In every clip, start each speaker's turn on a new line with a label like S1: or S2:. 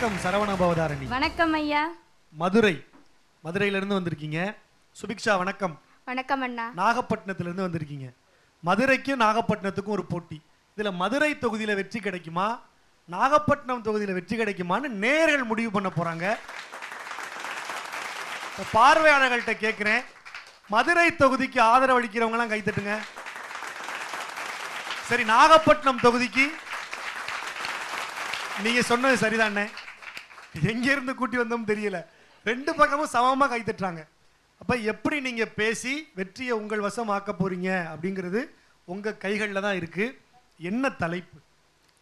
S1: வணக்கம் சரவண பவதாரணி.
S2: வணக்கம் ஐயா.
S1: மதுரை. மதுரையிலிருந்து வந்திருக்கீங்க. சுபிக்ஷா வணக்கம்.
S2: வணக்கம் அண்ணா.
S1: நாகப்பட்டினத்திலிருந்து வந்திருக்கீங்க. மதுரைக்கும் நாகப்பட்டினத்துக்கும் ஒரு போட்டி. இதுல மதுரை தொகுதியில வெற்றி கிடைக்குமா? நாகப்பட்டினம் தொகுதியில வெற்றி கிடைக்குமான்னு நேர்கள் முடிவு பண்ண போறாங்க. இப்ப பார்வையாளர்கள்ட்ட கேட்கிறேன் மதுரை தொகுதிக்கு ஆதரவு அளிக்கிறவங்க எல்லாம் கைத்தட்டுங்க சரி நாகப்பட்டினம் தொகுதிக்கு நீங்க சொன்னது சரிதானே? எங்க இருந்து கூட்டி வந்தோம் தெரியல. ரெண்டு பக்கமும் சமமா கை தட்டுறாங்க. அப்ப எப்படி நீங்க பேசி வெற்றியை உங்கள் வசம் ஆக்க போறீங்க அப்படிங்கிறது உங்க கைகளில் தான் இருக்கு. என்ன தலைப்பு?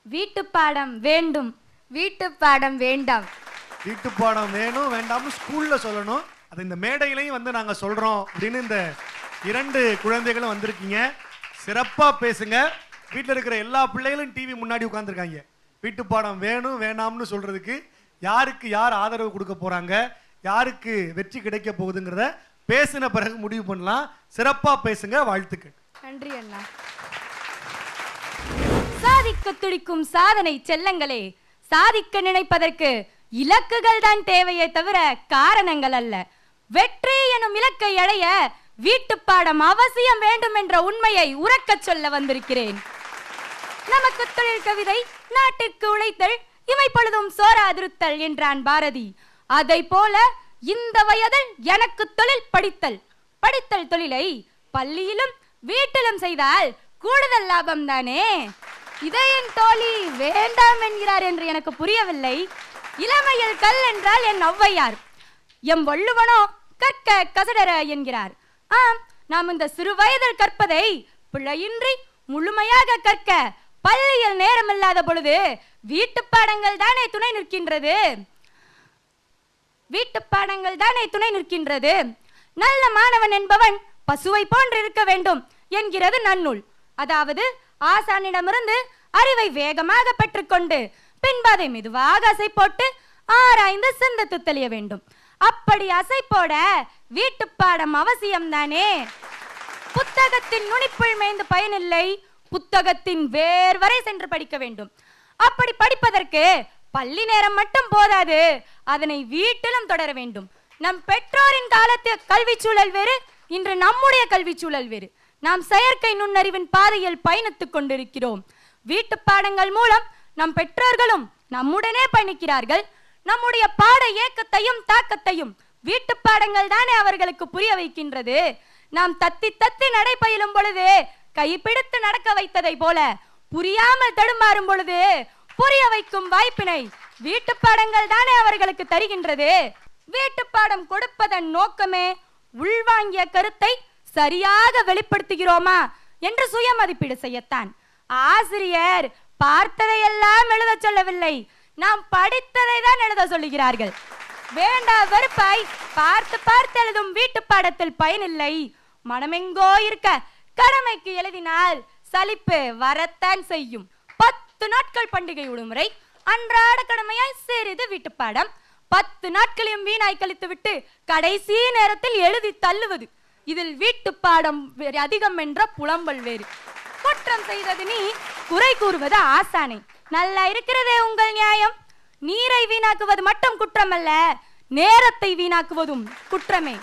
S2: வீட்டு பாடம் வேண்டும். வீட்டு பாடம் வேண்டாம்.
S1: வீட்டு பாடம் வேணும் வேண்டாம்னு ஸ்கூல்ல சொல்லணும். அது இந்த மேடையிலையும் வந்து நாங்க சொல்றோம் அப்படின்னு இந்த இரண்டு குழந்தைகளும் வந்திருக்கீங்க. சிறப்பா பேசுங்க. வீட்டில் இருக்கிற எல்லா பிள்ளைகளும் டிவி முன்னாடி உட்காந்துருக்காங்க வீட்டு பாடம் வேணும் வேணாம்னு சொல்றதுக்கு யாருக்கு யார் ஆதரவு கொடுக்க போறாங்க? யாருக்கு வெற்றி கிடைக்க போகுதுங்கிறத பேசின பிறகு முடிவு பண்ணலாம். சிறப்பா பேசுங்க. வாழ்த்துக்கள்.
S2: நன்றி அண்ணா. சாதிக்க துடிக்கும் சாதனை செல்லங்களே. சாதிக்க நினைப்பதற்கு இலக்குகள் தான் தேவையே தவிர காரணங்கள் அல்ல. வெற்றி எனும் இலக்கை அடைய வீட்டு பாடம் அவசியம் வேண்டும் என்ற உண்மையை உறக்கச் சொல்ல வந்திருக்கிறேன். நமக்கு தொழில் கவிதை நாட்டுக்கு உழைத்தல் இமை பொழுதும் சோராதிருத்தல் என்றான் பாரதி. அதை போல இந்த வயதில் எனக்கு தொழில் படித்தல். படித்தல் தொழிலை பள்ளியிலும் வீட்டிலும் செய்தால் கூடுதல் லாபம் தானே? இதை என் தோழி வேண்டாம் என்கிறார் என்று எனக்கு புரியவில்லை. இளமையில் கல் என்றால் என் ஒளவையார் எம் வள்ளுவனோ கற்க கசடர என்கிறார். ஆம் நாம் இந்த சிறு வயதில் கற்பதை பிழையின்றி முழுமையாக கற்க பள்ளியில் நேரமில்லாத பொழுது வீட்டு பாடங்கள் தானே துணை நிற்கின்றது? வீட்டு பாடங்கள் தானே துணை நிற்கின்றது? நல்ல மாணவன் என்பவன் பசுவை போன்று இருக்க வேண்டும் என்கிறது நன்னூல். அதாவது ஆசானிடமிருந்து அறிவை வேகமாக பெற்றுக்கொண்டு பின்பு அதை மெதுவாக அசை போட்டு ஆராய்ந்து சிந்தித்து தெளிய வேண்டும். அப்படி அசை போட வீட்டு பாடம் அவசியம் தானே? புத்தகத்தின் நுனிப்புள் மேய்ந்து பயனில்லை புத்தகத்தின் வேர் வரை சென்று படிக்க வேண்டும். அப்படி படிப்பதற்கு பள்ளி நேரம் மட்டும் போதாது. அதனை வீட்டிலும் தொடர வேண்டும். நம் பெற்றோரின் காலத்து கல்வி சூழல் வேறு இன்று நம்முடைய கல்வி சூழல் வேறு. நாம் செயற்கை நுண்ணறிவின் பாதையில் பயணித்துக் கொண்டிருக்கிறோம். வீட்டு பாடங்கள் மூலம் நம் பெற்றோர்களும் நம்முடனே பயணிக்கிறார்கள். நம்முடைய பாட ஏக்கத்தையும் தாக்கத்தையும் வீட்டு பாடங்கள் தானே அவர்களுக்கு புரிய வைக்கின்றது. நாம் தத்தி தத்தி நடை பயிலும் பொழுது கைப்பிடித்து நடக்க வைத்ததை போல புரியாமல் தடுமாறும் பொழுது புரிய வைக்கும் வாய்ப்பினை வீட்டு பாடங்கள் தானே அவர்களுக்கு தருகின்றது. வீட்டு பாடம் கொடுப்பதன் நோக்கமே உள்வாங்கிய கருத்தை சரியாக வெளிப்படுத்துகிறோமா என்று சுய மதிப்பீடு செய்யத்தான். ஆசிரியர் பார்த்ததையெல்லாம் எழுத சொல்லவில்லை. நாம் படித்ததை தான் எழுத சொல்லுகிறார்கள். வேண்டா வெறுப்பாய் பார்த்து பார்த்து எழுதும் வீட்டு பாடத்தில் பயனில்லை. மனமெங்கோ இருக்க கடமைக்கு எழுதினால் சலிப்பு வரத்தான் செய்யும். பத்து நாட்கள் பண்டிகை விடுமுறை அன்றாட கடமையாய் சிறிது வீட்டு பாடம். பத்து நாட்களையும் வீணாய் கழித்து விட்டு கடைசி நேரத்தில் எழுதி தள்ளுவது. இதில் வீட்டு பாடம் வேறு அதிகம் என்ற புலம்பல் வேறு. குற்றம் செய்தது நீ குறை கூறுவது ஆசானை. நல்லா இருக்கிறதே உங்கள் நியாயம். நீரை வீணாக்குவது மட்டும் குற்றமல்ல நேரத்தை வீணாக்குவதும் குற்றமே.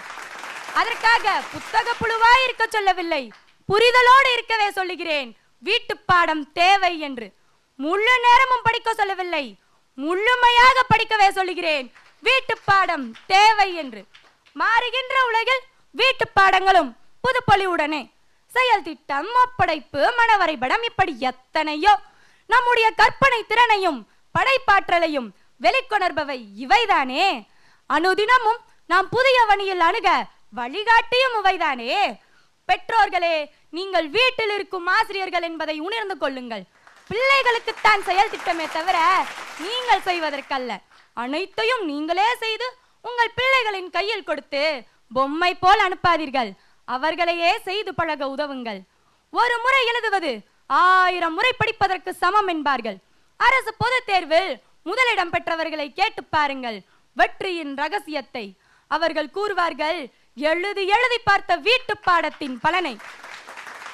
S2: அதற்காக புத்தக புழுவாய் இருக்க சொல்லவில்லை. புரிதலோடு இருக்கவே சொல்லுகிறேன். வீட்டு பாடம் தேவை என்று. முழு நேரமும் படிக்க சொல்லவில்லை. முழுமையாக படிக்கவே சொல்லுகிறேன். வீட்டு பாடம் தேவை என்று. மாறுகின்ற உலகில் வீட்டு பாடங்களும் புதுப்பொலிவுடனே. செயல் திட்டம் ஒப்படைப்பு மனவரைபடம் இப்படி எத்தனையோ. நம்முடைய கற்பனை திறனையும் படைப்பாற்றலையும் வெளிக்கொணர்பவை இவைதானே. அனுதினமும் நாம் புதிய வணியில் அணுக வழிகாட்டியும் இவைதானே. பெற்றோர்களே நீங்கள் வீட்டில் இருக்கும் ஆசிரியர்கள் என்பதை உணர்ந்து கொள்ளுங்கள். பிள்ளைகளுக்குத்தான் செயல் திட்டமே தவிர நீங்கள் செய்வதற்கல்ல. அனைத்தையும் நீங்களே செய்து உங்கள் பிள்ளைகளின் கையில் கொடுத்து பொம்மை போல் அனுப்பாதீர்கள். அவர்களையே செய்து பழக உதவுங்கள். ஒரு முறை எழுதுவது ஆயிரம் முறை படிப்பதற்கு சமம் என்பார்கள். அரசு பொது தேர்வில் முதலிடம் பெற்றவர்களை கேட்டு பாருங்கள். வெற்றியின் ரகசியத்தை. அவர்கள் கூறுவார்கள் எழுதி எழுதி பார்த்த வீட்டு பாடத்தின் பலனை.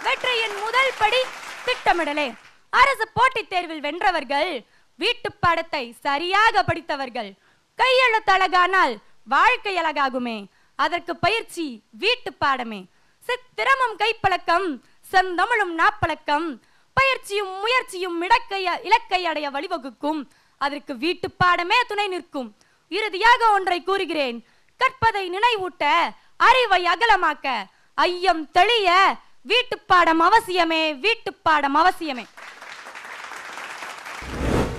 S2: வெற்றியின் முதல் படி திட்டமிடலே. அரசு போட்டித் தேர்வில் வென்றவர்கள் வீட்டுப் பாடத்தை சரியாக படித்தவர்கள். கையெழுத்து அழகானால் வாழ்க்கை அழகாகுமே. அதற்கு பயிற்சி வீட்டுப் பாடமே. சித்திரமும் கைப்பழக்கம் செந்தமிழும் நாப்பழக்கம். பயிற்சியும் முயற்சியும் இடக்கைய இலக்கை அடைய வழிவகுக்கும். அதற்கு வீட்டுப் பாடமே துணை நிற்கும். இறுதியாக ஒன்றை கூறுகிறேன். கற்பதை நினைவூட்ட அறிவை அகலமாக்க. ஐயம் தெளிய. வீட்டு பாடம் அவசியமே வீட்டுப் பாடம் அவசியமே.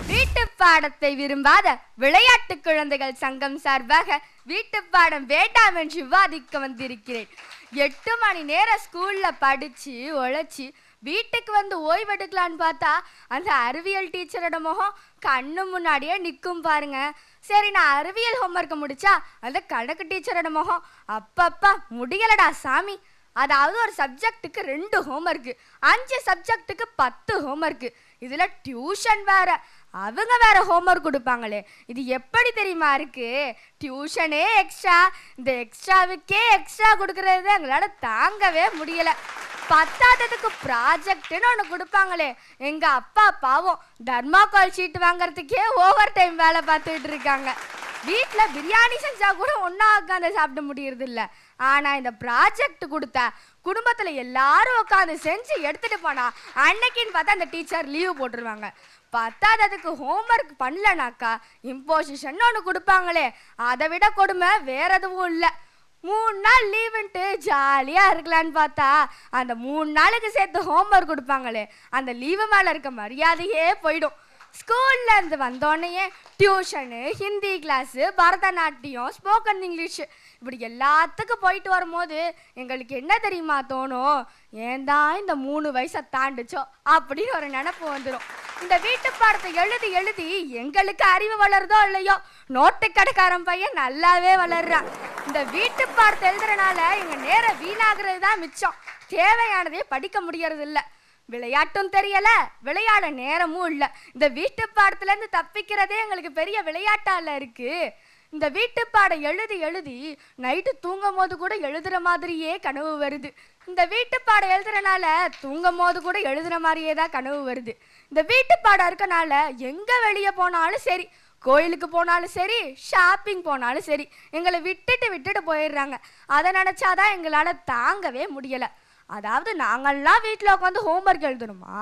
S3: வீட்டு பாடத்தை விரும்பாத விளையாட்டு குழந்தைகள் சங்கம் சார்பாக வீட்டு பாடம் வேண்டாம் என்று விவாதிக்க வந்திருக்கிறேன். எட்டு மணி நேரம் ஸ்கூல்ல படிச்சு உழைச்சி வீட்டுக்கு வந்து ஓய்வெடுக்கலான்னு பார்த்தா அந்த அறிவியல் டீச்சரோட முகம் கண்ணு முன்னாடியே நிற்கும் பாருங்க. சரி நான் அறிவியல் ஹோம்ஒர்க்கை முடிச்சா அந்த கணக்கு டீச்சரோட முகம் அப்பப்பா முடியலடா சாமி. அதாவது ஒரு சப்ஜெக்ட்டுக்கு ரெண்டு ஹோம்ஒர்க்கு அஞ்சு சப்ஜெக்ட்டுக்கு பத்து ஹோம்ஒர்க்கு இதில் டியூஷன் வேற அவங்க வேற ஹோம்ஒர்க் கொடுப்பாங்களே. இது எப்படி தெரியுமா இருக்கு? டியூஷனே எக்ஸ்ட்ரா இந்த எக்ஸ்ட்ராவுக்கே எக்ஸ்ட்ரா கொடுக்கறது எங்களால் தாங்கவே முடியலை. பத்தாததுக்கு ப்ராஜெக்ட்னு ஒன்று கொடுப்பாங்களே. எங்கள் அப்பா பாவம் தர்மாகால் ஷீட் வாங்குறதுக்கே ஓவர் டைம் வேலை பார்த்துட்டு இருக்காங்க. வீட்டில் பிரியாணி செஞ்சால் கூட ஒன்றா உட்காந்து சாப்பிட முடியறது ஆனால் இந்த ப்ராஜெக்ட் கொடுத்த குடும்பத்தில் எல்லாரும் உட்காந்து செஞ்சு எடுத்துகிட்டு போனால் அன்னைக்குன்னு பார்த்தா அந்த டீச்சர் லீவு போட்டுருவாங்க. பத்தாததுக்கு ஹோம்ஒர்க் பண்ணலனாக்கா இம்போசிஷன் ஒன்று கொடுப்பாங்களே. அதை விட கொடுமை வேற எதுவும் இல்லை. மூணு நாள் லீவுன்ட்டு ஜாலியாக இருக்கலான்னு பார்த்தா அந்த மூணு நாளுக்கு சேர்த்து ஹோம்ஒர்க் கொடுப்பாங்களே அந்த லீவு மேலே இருக்க மரியாதையே போயிடும். ஸ்கூல்ல இருந்து வந்தோடனே tuition Hindi class Bharatanatyam spoken English இப்படி எல்லாத்துக்கும் போயிட்டு வரும்போது எங்களுக்கு என்ன தெரியுமா தோணும்? ஏன் தான் இந்த மூணு வயசை தாண்டுச்சோ? அப்படின்னு ஒரு நினப்பு வந்துடும் இந்த வீட்டு பாடத்தை எழுதி எழுதி எங்களுக்கு அறிவு வளருதோ இல்லையோ? நோட்டு கடைக்காரன் பையன் நல்லாவே வளர்றான். இந்த வீட்டு பாடத்தை எழுதுறனால எங்க நேரம் வீணாகிறது தான் மிச்சம். தேவையானதே படிக்க முடியறது இல்லை விளையாட்டும் தெரியல. விளையாட நேரமும் இல்லை. இந்த வீட்டு இருந்து தப்பிக்கிறதே எங்களுக்கு பெரிய விளையாட்டால இருக்கு. இந்த வீட்டு பாடம் எழுதி எழுதி நைட்டு தூங்கும் போது கூட எழுதுற மாதிரியே கனவு வருது. இந்த வீட்டு பாடம் எழுதுறனால தூங்கும் போது கூட எழுதுற மாதிரியே தான் கனவு வருது. இந்த வீட்டு பாடம் இருக்கனால எங்க வெளியே போனாலும் சரி கோயிலுக்கு போனாலும் சரி ஷாப்பிங் போனாலும் சரி எங்களை விட்டுட்டு விட்டுட்டு போயிடுறாங்க. அதை நினச்சாதான் எங்களால் தாங்கவே முடியலை. அதாவது நாங்கள்லாம் வீட்டில் உட்காந்து ஹோம்ஒர்க் எழுதணுமா?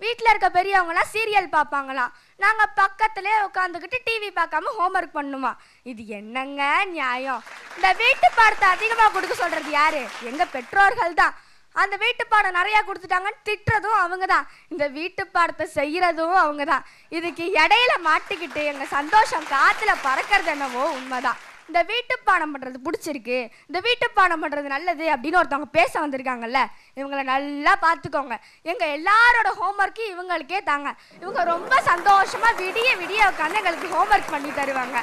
S3: வீட்டில் இருக்க பெரியவங்களாம் சீரியல் பார்ப்பாங்களாம். நாங்கள் பக்கத்துலேயே உட்காந்துக்கிட்டு டிவி பார்க்காம ஹோம்ஒர்க் பண்ணுமா? இது என்னங்க நியாயம்? இந்த வீட்டு பாடத்தை அதிகமாக கொடுக்க சொல்கிறது யார்? எங்கள் பெற்றோர்கள் தான் அந்த வீட்டு பாடம் நிறையா கொடுத்துட்டாங்கன்னு திட்டுறதும் அவங்க தான் இந்த வீட்டு பாடத்தை செய்கிறதும் அவங்க தான் இதுக்கு இடையில மாட்டிக்கிட்டு எங்கள் சந்தோஷம் காற்றுல பறக்கிறது என்னவோ உண்மைதான். இந்த வீட்டு பானம் பண்ணுறது பிடிச்சிருக்கு. இந்த வீட்டு பானம் பண்ணுறது நல்லது அப்படின்னு ஒருத்தவங்க பேச வந்திருக்காங்கல்ல இவங்களை நல்லா பார்த்துக்கோங்க. எங்கள் எல்லாரோட ஹோம்ஒர்க்கு இவங்களுக்கே தாங்க. இவங்க ரொம்ப சந்தோஷமாக விடிய விடிய உட்காந்து எங்களுக்கு ஹோம்ஒர்க் பண்ணி தருவாங்க.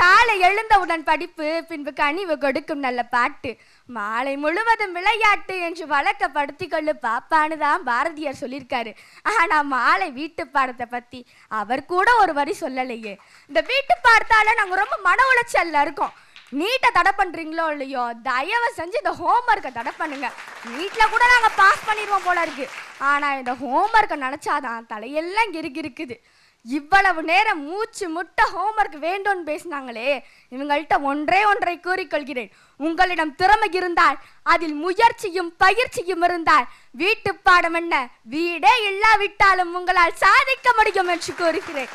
S3: காலை எழுந்தவுடன் படிப்பு பின்பு கனிவு கொடுக்கும் நல்ல பாட்டு. மாலை முழுவதும் விளையாட்டு என்று வழக்கப்படுத்தி கொள்ளு பாப்பான்னு தான் பாரதியார் சொல்லியிருக்காரு. ஆனா மாலை வீட்டு பாடத்தை பத்தி அவர் கூட ஒரு வரி சொல்லலையே. இந்த வீட்டு பாடத்தால நாங்க ரொம்ப மன உளைச்சல்ல இருக்கோம். நீட்டை தடை பண்றீங்களோ இல்லையோ தயவு செஞ்சு இந்த ஹோம்ஒர்க்கை தடை பண்ணுங்க. நீட்டில் கூட நாங்கள் பாஸ் பண்ணிடுவோம் போல இருக்கு. ஆனால் இந்த ஹோம்ஒர்க்கை நினச்சாதான் தலையெல்லாம் கிறுக்கு இருக்குது இவ்வளவு நேரம் மூச்சு முட்ட ஹோம்ஒர்க் வேண்டும்னு பேசினாங்களே இவங்கள்ட்ட ஒன்றே ஒன்றை கூறிக்கொள்கிறேன். உங்களிடம் திறமை இருந்தால் அதில் முயற்சியும் பயிற்சியும் இருந்தால் வீட்டு பாடம் என்ன? வீடே இல்லாவிட்டாலும் உங்களால் சாதிக்க முடியும் என்று கூறுகிறேன்.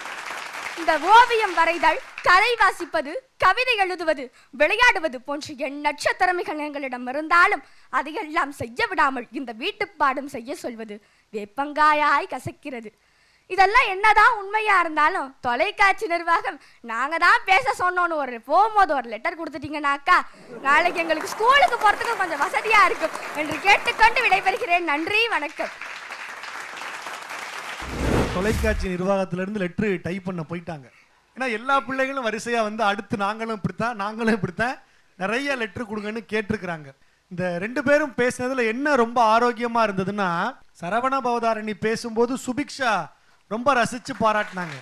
S3: இந்த ஓவியம் வரைதல் கதை வாசிப்பது கவிதை எழுதுவது விளையாடுவது போன்ற எண்ணற்ற திறமைகள் எங்களிடம் இருந்தாலும் அதையெல்லாம் செய்ய விடாமல் இந்த வீட்டு பாடம் செய்ய சொல்வது வேப்பங்காயாய் கசக்கிறது. இதெல்லாம் என்னதான் உண்மையா இருந்தாலும் தொலைக்காட்சி நிர்வாகம் நாங்க தான் பேச சொன்னோன்னு ஒரு போகும்போது ஒரு லெட்டர் கொடுத்துட்டீங்கன்னாக்கா நாளைக்கு எங்களுக்கு ஸ்கூலுக்கு போறதுக்கு கொஞ்சம் வசதியா இருக்கும் என்று கேட்டுக்கொண்டு விடைபெறுகிறேன். நன்றி வணக்கம்.
S1: தொலைக்காட்சி நிர்வாகத்திலிருந்து லெட்ரு டைப் பண்ண போயிட்டாங்க. ஏன்னா எல்லா பிள்ளைகளும் வரிசையா வந்து அடுத்து நாங்களும் இப்படித்தான் நாங்களும் இப்படித்தான் நிறைய லெட்ரு கொடுங்கன்னு கேட்டிருக்கிறாங்க. இந்த ரெண்டு பேரும் பேசுனதுல என்ன ரொம்ப ஆரோக்கியமா இருந்ததுன்னா சரவண பவதாரணி பேசும்போது சுபிக்ஷா ரொம்ப ரசிச்சு பாராட்டினாங்க.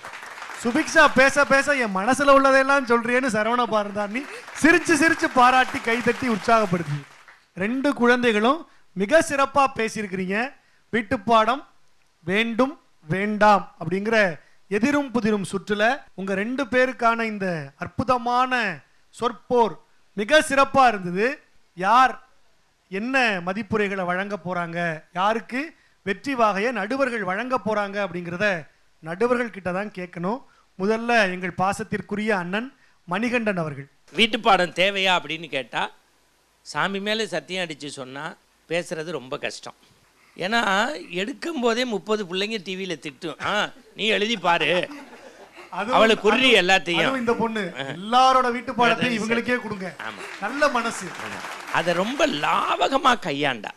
S1: சுபிக்ஷா பேச பேச என் மனசுல உள்ளதெல்லாம் சொல்றியேன்னு சரவண பவதாரணி சிரிச்சு சிரிச்சு பாராட்டி கைதட்டி உற்சாகப்படுத்தி. ரெண்டு குழந்தைகளும் மிக சிறப்பா பேசியிருக்கிறீங்க. வீட்டுப்பாடம் வேண்டும் வேண்டாம் அப்படிங்கிற எதிரும் புதிரும் சுற்றுல உங்க ரெண்டு பேருக்கான இந்த அற்புதமான சொற்போர் மிக சிறப்பா இருந்தது. யார் என்ன மதிப்புரைகளை வழங்க போறாங்க யாருக்கு வெற்றி வாகையை நடுவர்கள் வழங்க போறாங்க அப்படிங்கிறத நடுவர்கள் கிட்ட தான் கேட்கணும். முதல்ல எங்கள் பாசத்திற்குரிய அண்ணன் மணிகண்டன் அவர்கள்.
S4: வீட்டு பாடம் தேவையா அப்படின்னு கேட்டால் சாமி மேலே சத்தியம் அடித்து சொன்னால் பேசுறது ரொம்ப கஷ்டம். ஏன்னா எடுக்கும் போதே முப்பது பிள்ளைங்க டிவியில் திட்டும். ஆ நீ எழுதி பாரு. அவளை குறி எல்லாத்தையும்.
S1: இந்த பொண்ணு. எல்லாரோட வீட்டு பாடத்தையும் இவங்களுக்கே கொடுங்க. நல்ல மனசு.
S4: அதை ரொம்ப லாவகமாக கையாண்டா.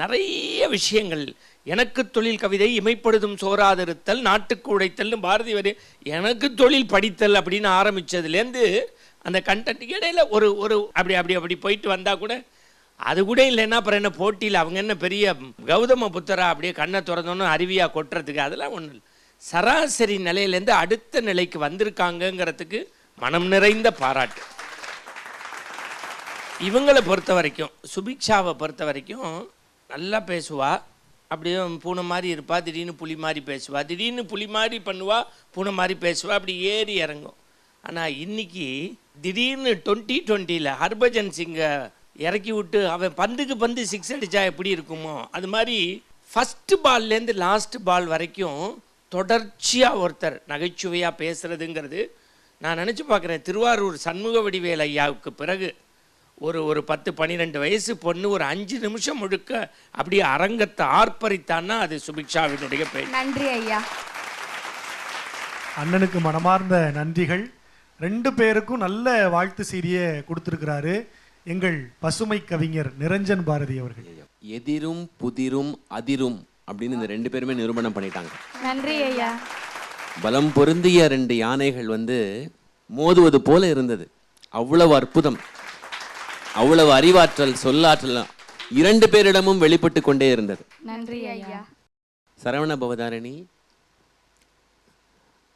S4: நிறைய விஷயங்கள். எனக்கு தொழில் கவிதை இமைப்படுதும் சோறாதிருத்தல் நாட்டுக்கு உடைத்தல்னு பாரதி வரி எனக்கு தொழில் படித்தல் அப்படின்னு ஆரம்பித்ததுலேருந்து அந்த கண்டென்ட் இடையில ஒரு ஒரு அப்படி அப்படி அப்படி போயிட்டு வந்தால் கூட அது கூட இல்லைன்னா அப்புறம் என்ன போட்டியில் அவங்க என்ன பெரிய கௌதம புத்தரா அப்படியே கண்ணை திறந்தோன்னு அருவியாக கொட்டுறதுக்கு அதெல்லாம் ஒன்றும் இல்லை. சராசரி நிலையிலேருந்து அடுத்த நிலைக்கு வந்திருக்காங்கங்கிறதுக்கு மனம் நிறைந்த பாராட்டு. இவங்களை பொறுத்த வரைக்கும் சுபிக்ஷாவை பொறுத்த வரைக்கும் நல்லா பேசுவா. அப்படியே பூனை மாதிரி இருப்பா திடீர்னு புலி மாதிரி பேசுவா. திடீர்னு புலி மாதிரி பண்ணுவா பூனை மாதிரி பேசுவா அப்படி ஏறி இறங்கும். ஆனால் இன்னைக்கு திடீர்னு டுவெண்ட்டி டுவெண்ட்டியில் ஹர்பஜன் சிங்கை இறக்கி விட்டு அவன் பந்துக்கு பந்து சிக்ஸ் அடித்தா எப்படி இருக்குமோ அது மாதிரி ஃபஸ்ட்டு பால்லேருந்து லாஸ்ட் பால் வரைக்கும் தொடர்ச்சியாக ஒருத்தர் நகைச்சுவையாக பேசுகிறதுங்கிறது நான் நினச்சி பார்க்குறேன். திருவாரூர் சண்முக வடிவேல் ஐயாவுக்கு பிறகு ஒரு ஒரு பத்து பன்னிரெண்டு வயசு பொண்ணு ஒரு அஞ்சு நிமிஷம் முழுக்க அப்படியே அரங்கத்தை ஆர்ப்பரித்தான்னா அது சுபிக்ஷாவினுடைய பேர்.
S3: நன்றி ஐயா.
S1: அண்ணனுக்கு மனமார்ந்த நன்றிகள். ரெண்டு பேருக்கும் நல்ல வாழ்த்து செய்தியை கொடுத்திருக்கிறாரு எங்கள் பசுமை கவிஞர் நிரஞ்சன் பாரதி அவர்கள்.
S5: எதிரும் புதிரும் அதிரும் அப்படின்னு இந்த ரெண்டு பேருமே நிரூபணம் பண்ணிட்டாங்க.
S2: நன்றி ஐயா.
S5: பலம் பொருந்திய ரெண்டு யானைகள் வந்து மோதுவது போல இருந்தது. அவ்வளவு அற்புதம். அவ்வளவு அறிவாற்றல் சொல்லாற்றல் இரண்டு பேரிடமும் வெளிப்பட்டு கொண்டே இருந்தது.
S2: நன்றி ஐயா.
S5: சரவண பவதாரணி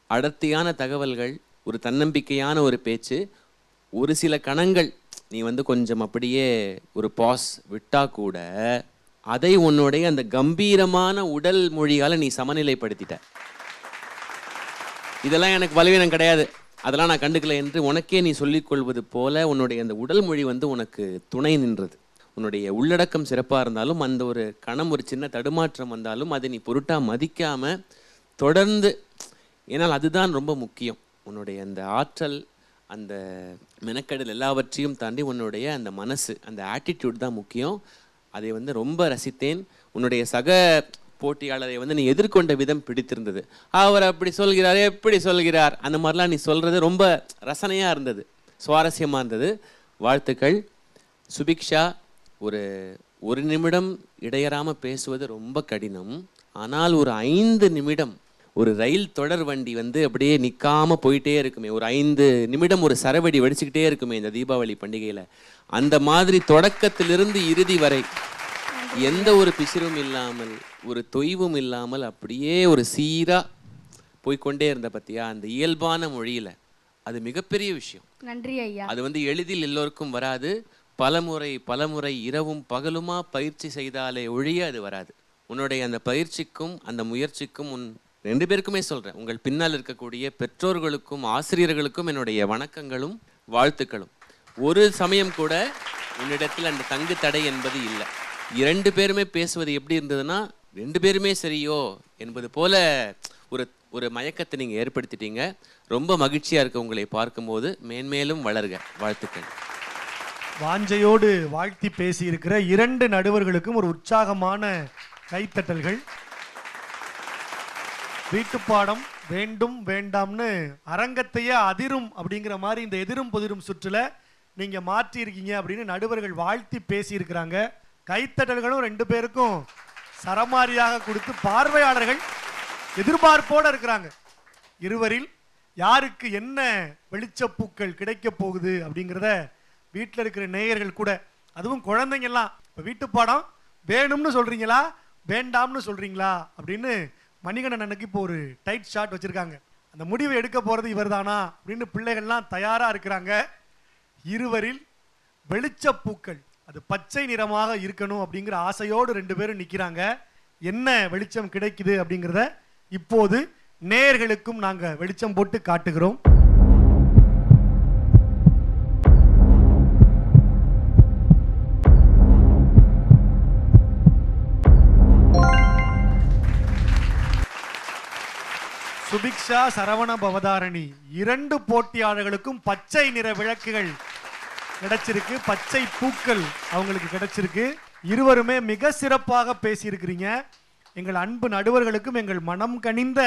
S5: அடர்த்தியான தகவல்கள் ஒரு தன்னம்பிக்கையான ஒரு பேச்சு ஒரு சில கணங்கள் நீ வந்து கொஞ்சம் அப்படியே ஒரு பாஸ் விட்டா கூட அதை உன்னுடைய அந்த கம்பீரமான உடல் மொழியால நீ சமநிலைப்படுத்திட்ட. இதெல்லாம் எனக்கு பலவீனம் கிடையாது. அதெல்லாம் நான் கண்டுக்கல என்று உனக்கே நீ சொல்லிக் கொள்வது போல உன்னுடைய அந்த உடல் மொழி வந்து உனக்கு துணை நின்றது. உன்னுடைய உள்ளடக்கம் சிறப்பாக இருந்தாலும் அந்த ஒரு கணம் ஒரு சின்ன தடுமாற்றம் வந்தாலும் அதை நீ பொருட்டாக மதிக்காமல் தொடர்ந்து ஏன்னால் அதுதான் ரொம்ப முக்கியம். உன்னுடைய அந்த ஆற்றல் அந்த மெனக்கெடல் எல்லாவற்றையும் தாண்டி உன்னுடைய அந்த மனசு அந்த ஆட்டிடியூட் தான் முக்கியம். அதை வந்து ரொம்ப ரசித்தேன். உன்னுடைய சக போட்டியாளரை வந்து நீ எதிர்கொண்ட விதம் பிடித்திருந்தது. அவர் அப்படி சொல்கிறார் எப்படி சொல்கிறார்? அந்த மாதிரிலாம் நீ சொல்கிறது ரொம்ப ரசனையாக இருந்தது சுவாரஸ்யமாக இருந்தது. வாழ்த்துக்கள். சுபிக்ஷா ஒரு ஒரு நிமிடம் இடையறாமல் பேசுவது ரொம்ப கடினம். ஆனால் ஒரு ஐந்து நிமிடம் ஒரு ரயில் தொடர் வண்டி வந்து அப்படியே நிற்காமல் போயிட்டே இருக்குமே ஒரு ஐந்து நிமிடம் ஒரு சரவெடி வெடிச்சுக்கிட்டே இருக்குமே இந்த தீபாவளி பண்டிகையில். அந்த மாதிரி தொடக்கத்திலிருந்து இறுதி வரை எந்த ஒரு பிசிறும் இல்லாமல் ஒரு தொய்வும் இல்லாமல் அப்படியே ஒரு சீரா போய்க்கொண்டே இருந்த பத்தியா? அந்த இயல்பான மொழியில. அது மிகப்பெரிய விஷயம்.
S3: நன்றி ஐயா.
S5: அது வந்து எளிதில் எல்லோருக்கும் வராது. பலமுறை பலமுறை இரவும் பகலுமா பயிற்சி செய்தாலே ஒழிய அது வராது. உன்னுடைய அந்த பயிற்சிக்கும் அந்த முயற்சிக்கும் உன் ரெண்டு பேருக்குமே சொல்றேன். உங்கள் பின்னால் இருக்கக்கூடிய பெற்றோர்களுக்கும் ஆசிரியர்களுக்கும் என்னுடைய வணக்கங்களும் வாழ்த்துக்களும். ஒரு சமயம் கூட உன்னிடத்தில் அந்த தங்கு தடை என்பது இல்லை. இரண்டு பேருமே பேசுவது எப்படி இருந்ததுன்னா ரெண்டு பேருமே சரியோ என்பது போல ஒரு ஒரு மயக்கத்தை நீங்கள் ஏற்படுத்திட்டீங்க. ரொம்ப மகிழ்ச்சியாக இருக்க உங்களை பார்க்கும்போது. மேன்மேலும் வளர்க. வாழ்த்துக்கள்.
S1: வாஞ்சையோடு வாழ்த்தி பேசியிருக்கிற இரண்டு நடுவர்களுக்கும் ஒரு உற்சாகமான கைத்தட்டல்கள். வீட்டுப்பாடம் வேண்டும் வேண்டாம்னு அரங்கத்தையே அதிரும் அப்படிங்கிற மாதிரி இந்த எதிரும் புதிரும் சுற்றுல நீங்கள் மாற்றியிருக்கீங்க அப்படின்னு நடுவர்கள் வாழ்த்தி பேசியிருக்கிறாங்க. கைத்தட்டல்களும் ரெண்டு பேருக்கும் சரமாரியாக கொடுத்து பார்வையாளர்கள் எதிர்பார்ப்போட இருக்கிறாங்க. இருவரில் யாருக்கு என்ன வெளிச்சப்பூக்கள் கிடைக்க போகுது அப்படிங்கிறத வீட்டில் இருக்கிற நேயர்கள் கூட அதுவும் குழந்தைங்கெல்லாம் இப்போ வீட்டு பாடம் வேணும்னு சொல்கிறீங்களா வேண்டாம்னு சொல்கிறீங்களா அப்படின்னு மணிகண்டன் அன்னைக்கு இப்போ ஒரு டைட் ஷாட் வச்சுருக்காங்க. அந்த முடிவை எடுக்க போறது இவர்தானா அப்படின்னு பிள்ளைகள்லாம் தயாராக இருக்கிறாங்க. இருவரில் வெளிச்சப்பூக்கள் அது பச்சை நிறமாக இருக்கணும் அப்படிங்கிற ஆசையோடு ரெண்டு பேரும் நிற்கிறாங்க என்ன வெளிச்சம் கிடைக்குது அப்படிங்கிறத இப்போது நேர்களுக்கும் நாங்கள் வெளிச்சம் போட்டு காட்டுகிறோம். சுபிக்ஷா சரவண பவதாரணி இரண்டு போட்டியாளர்களுக்கும் பச்சை நிற விளக்குகள் கிடைச்சிருக்கு. பச்சை பூக்கள் அவங்களுக்கு கிடைச்சிருக்கு. இருவருமே மிக சிறப்பாக பேசியிருக்கிறீங்க. எங்கள் அன்பு நடுவர்களுக்கும் எங்கள் மனம் கனிந்த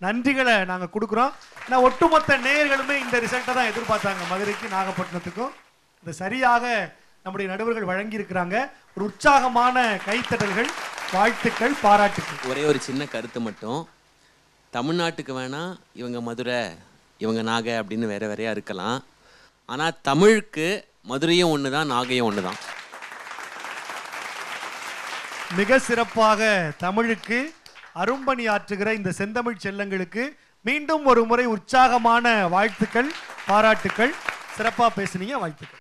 S1: நன்றிகளை நாங்கள் கொடுக்குறோம். நான் ஒட்டுமொத்த நேயர்களுமே இந்த ரிசல்ட்டை தான் எதிர்பார்த்தாங்க. மதுரைக்கு நாகப்பட்டினத்துக்கும். இது சரியாக நம்முடைய நடுவர்கள் வழங்கியிருக்கிறாங்க. ஒரு உற்சாகமான கைத்தடல்கள் வாழ்த்துக்கள் பாராட்டுக்கள்.
S5: ஒரே ஒரு சின்ன கருத்து மட்டும். தமிழ்நாட்டுக்கு வேணால் இவங்க மதுரை இவங்க நாகை அப்படின்னு வேற வேறையாக இருக்கலாம். ஆனால் தமிழுக்கு மதுரையும் ஒன்று தான் நாகையும் ஒன்று தான்
S1: மிக சிறப்பாக தமிழுக்கு அரும்பணி ஆற்றுகிற இந்த செந்தமிழ் செல்லங்களுக்கு மீண்டும் ஒரு முறை உற்சாகமான வாழ்த்துக்கள் பாராட்டுக்கள் சிறப்பாக பேசுனீங்க வாழ்த்துக்கள்.